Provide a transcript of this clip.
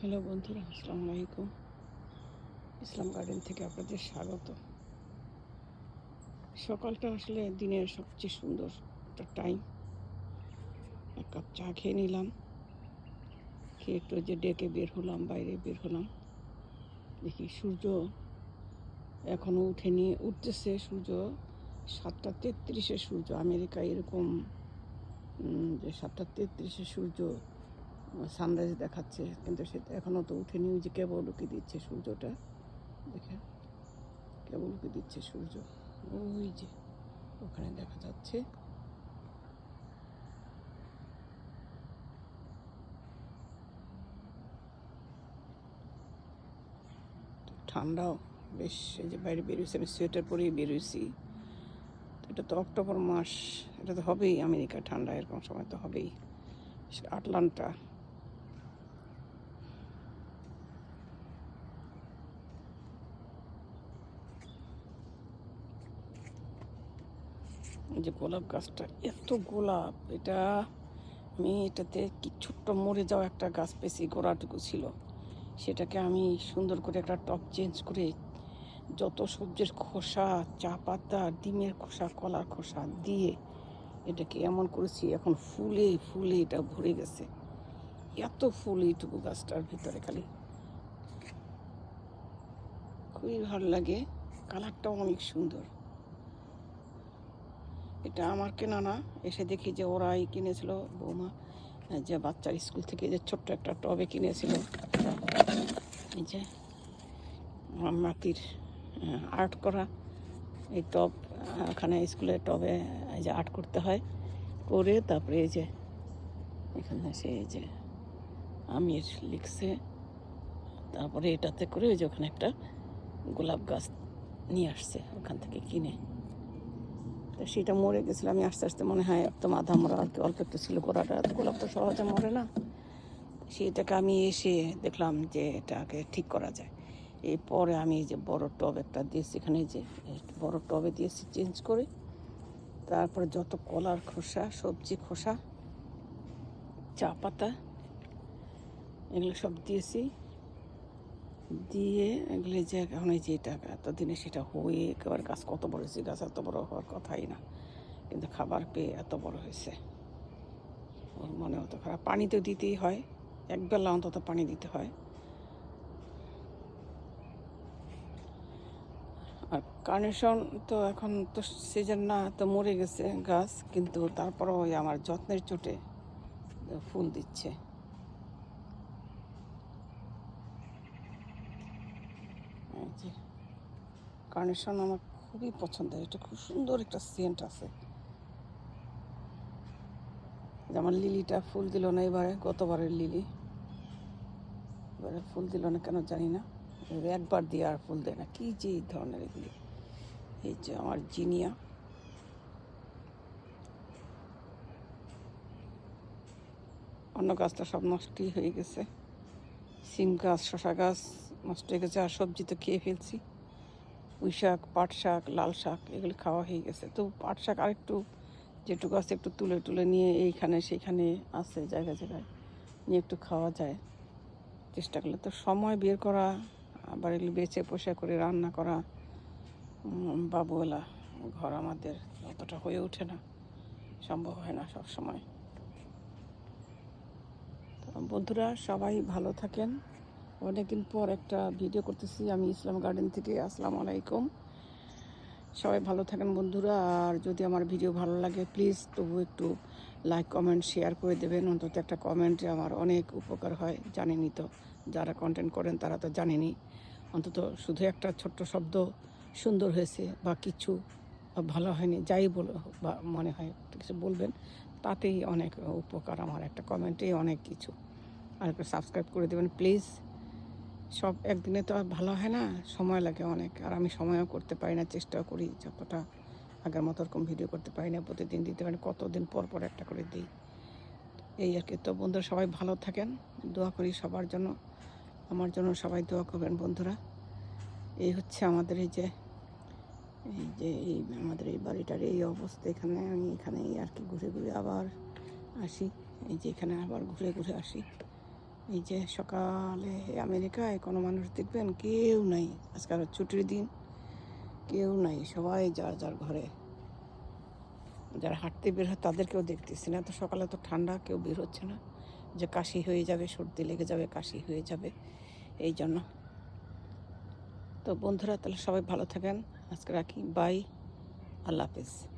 Hello বন্ধুরা, আসসালামু আলাইকুম। ইসলাম গার্ডেন থেকে আপনাদের স্বাগত। সকালটা আসলে দিনের সবচেয়ে সুন্দর একটা টাইম। এক কাপ চা খেয়ে নিলাম। খেয়ে একটু যে ডেকে বের হলাম, বাইরে বের হলাম। দেখি সূর্য এখনও উঠেনি, উঠতেছে সূর্য। সাতটা তেত্রিশে সূর্য আমেরিকা এরকম যে সাতটা তেত্রিশে সূর্য সানরাইজ দেখাচ্ছে, কিন্তু সেটা এখনও তো উঠেনি ওই যে কেবল উঁকি দিচ্ছে সূর্যটা। দেখে, কেবল উঁকি দিচ্ছে সূর্য। ওই যে, ওখানে দেখা যাচ্ছে। ঠান্ডাও, বেশ, এই যে বাইরে বেরিয়েছি আমি সোয়েটার পরেই বেরিয়েছি এটা তো অক্টোবর মাস, এটা তো হবেই আমেরিকা ঠান্ডা, এরকম সময় তো হবেই। আটলান্টা। যে গোলাপ গাছটা, এত গোলাপ। এটা আমি এটাতে কি ছোট্ট মরে যাওয়া একটা গাছ পেয়েছি, গোড়াটুকু ছিল। সেটাকে আমি সুন্দর করে একটা টপ চেঞ্জ করে যত সবজির খোসা, চা পাতা, ডিমের খোসা, কলার খোসা দিয়ে এটাকে এমন করেছি, এখন ফুলে ফুলে এটা ভরে গেছে। এত ফুল এইটুকু গাছটার ভিতরে খালি। খুবই ভালো লাগে, কালারটাও অনেক সুন্দর। এটা আমার কেনা না। এসে দেখি যে ওরাই কিনেছিল। বৌমা যে বাচ্চার স্কুল থেকে যে ছোট্ট একটা টবে কিনেছিল। এই যে মাটির আর্ট করা এই টব, ওখানে স্কুলে টবে এই যে আর্ট করতে হয়। করে তারপরে এই যে এখানে সে এই যে আমির লিখছে। তারপরে এটাতে করে ওই যে ওখানে একটা গোলাপ গাছ নিয়ে আসছে, ওখান থেকে কিনে। তো সেটা মরে গেছিল। আমি আস্তে আস্তে মনে হয় একদম আধা মরা আর কি অল্প একটু ছিল গোড়াটা গোলাপ তো সহজে মরে না। সেটাকে আমি এসে দেখলাম যে এটাকে ঠিক করা যায়। এরপরে আমি এই যে বড় টব একটা দিয়েছি, এখানে যে বড় টবে দিয়েছি চেঞ্জ করে। তারপরে যত কলার খোসা, সবজি খোসা, চা পাতা, এগুলো সব দিয়েছি। দিয়ে এগুলো যে এখন যে এটা এতদিনে সেটা হয়ে একেবারে গাছ কত বড় হয়েছে, গাছ এত বড় হওয়ার কথাই না। কিন্তু খাবার পেয়ে এত বড় হয়েছে। ওর মনে হতো খারাপ। পানি তো দিতেই হয়। এক বেলা অন্তত পানি দিতে হয়। আর কার্নেশন তো এখন তো সিজন না, তো মরে গেছে গাছ। কিন্তু তারপরেও আমার যত্নের চোটে ফুল দিচ্ছে। এই যে কার্নেশন আমার খুবই পছন্দের এটা খুব সুন্দর একটা সেন্ট আছে। যেমন লিলিটা ফুল দিল না এবারে, গতবারের লিলি। এবারে ফুল দিল না কেন জানি না। একবার দিয়ে আর ফুল দেয় না। কি যে এই ধরনের এগুলি। এই যে আমার জিনিয়া। অন্য গাছটা সব নষ্টই হয়ে গেছে। সিম গাছ, শশা গাছ। নষ্ট হয়ে গেছে, আর সবজি তো খেয়ে ফেলছি। পুঁই শাক, পাট শাক, লাল শাক, এগুলি খাওয়া হয়ে গেছে। তো পাট শাক আরেকটু যেটুকু আছে একটু তুলে তুলে নিয়ে এইখানে সেইখানে আছে, জায়গায় জায়গায় নিয়ে একটু খাওয়া যায়। চেষ্টা করলে তো সময় বের করা, আবার এগুলো বেছে পোষা করে রান্না করা বাবুওয়ালা, ঘর আমাদের অতটা হয়ে ওঠে না, সম্ভব হয় না সব সময় বন্ধুরা সবাই ভালো থাকেন। অনেকদিন পর একটা ভিডিও করতেছি। আমি ইসলাম গার্ডেন থেকে। আসসালামু আলাইকুম। সবাই ভালো থাকেন বন্ধুরা। আর যদি আমার ভিডিও ভালো লাগে প্লিজ তবু একটু লাইক কমেন্ট শেয়ার করে দেবেন। অন্তত একটা কমেন্টে আমার অনেক উপকার হয় জানেনই তো। যারা কন্টেন্ট করেন তারা তো জানেনি অন্তত শুধু একটা ছোট্ট শব্দ সুন্দর হয়েছে বা কিছু ভালো হয়নি, যাই বলো বা মনে হয় কিছু বলবেন, তাতেই অনেক উপকার। আমার একটা কমেন্টেই অনেক কিছু। আর একটু সাবস্ক্রাইব করে দেবেন প্লিজ সব একদিনে তো আর ভালো হয় না, সময় লাগে অনেক। আর আমি সময়ও করতে পারি না, চেষ্টাও করি যতটা আগের মতো ওরকম ভিডিও করতে পারি না, প্রতিদিন দিতে পারি কতদিন পর পর একটা করে দিই। এই আর কি। তো বন্ধুরা, সবাই ভালো থাকেন, দোয়া করি সবার জন্য, আমার জন্য সবাই দোয়া করবেন বন্ধুরা। এই হচ্ছে আমাদের এই যে এই যে এই আমাদের এই বাড়িটার এই অবস্থা, এখানে আমি এখানে আর কি ঘুরে ঘুরে আবার আসি। এই যে এখানে আবার ঘুরে ঘুরে আসি। এই যে সকালে আমেরিকায় কোনো মানুষ দেখবেন কেউ নাই। আজকাল ছুটির দিন, কেউ নাই, সবাই যার যার ঘরে। যারা হাঁটতে বের হয় তাদেরকেও দেখতেছি না। তো সকালে তো ঠান্ডা, কেউ বের হচ্ছে না। যে কাশি হয়ে যাবে, সর্দি লেগে যাবে, কাশি হয়ে যাবে, এই জন্য। তো বন্ধুরা, তাহলে সবাই ভালো থাকেন। আজকে রাখি। বাই। আল্লাহ হাফিজ।